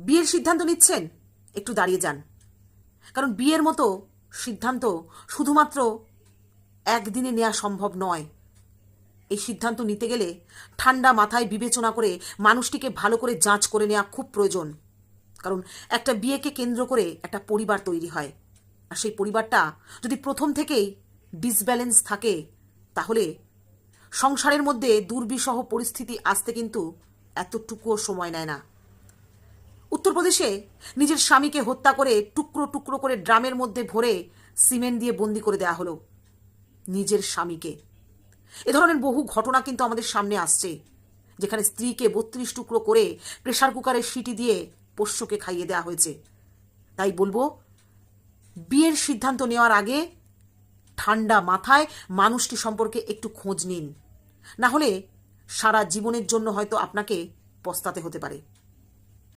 বিয়ের সিদ্ধান্ত নিচ্ছেন? একটু দাঁড়িয়ে যান। কারণ বিয়ের মতো সিদ্ধান্ত শুধুমাত্র একদিনে নেওয়া সম্ভব নয়। এই সিদ্ধান্ত নিতে গেলে ঠান্ডা মাথায় বিবেচনা করে মানুষটিকে ভালো করে যাঁচ করে নেওয়া খুব প্রয়োজন। কারণ একটা বিয়েকে কেন্দ্র করে একটা পরিবার তৈরি হয়। আর সেই পরিবারটা যদি প্রথম থেকেই ডিসব্যালেন্স থাকে, তাহলে সংসারের মধ্যে দুর্বিষহ পরিস্থিতি আসতে কিন্তু এতটুকুও সময় নেয় না। উত্তরপ্রদেশে নিজের স্বামীকে হত্যা করে টুকরো টুকরো করে ড্রামের মধ্যে ভরে সিমেন্ট দিয়ে বন্দি করে দেওয়া হলো নিজের স্বামীকে। এ ধরনের বহু ঘটনা কিন্তু আমাদের সামনে আসছে, যেখানে স্ত্রীকে বত্রিশ টুকরো করে প্রেশার কুকারের সিটি দিয়ে পোষ্যকে খাইয়ে দেওয়া হয়েছে। তাই বলব, বিয়ের সিদ্ধান্ত নেওয়ার আগে ঠান্ডা মাথায় মানুষটি সম্পর্কে একটু খোঁজ নিন। না হলে সারা জীবনের জন্য হয়তো আপনাকে পস্তাতে হতে পারে।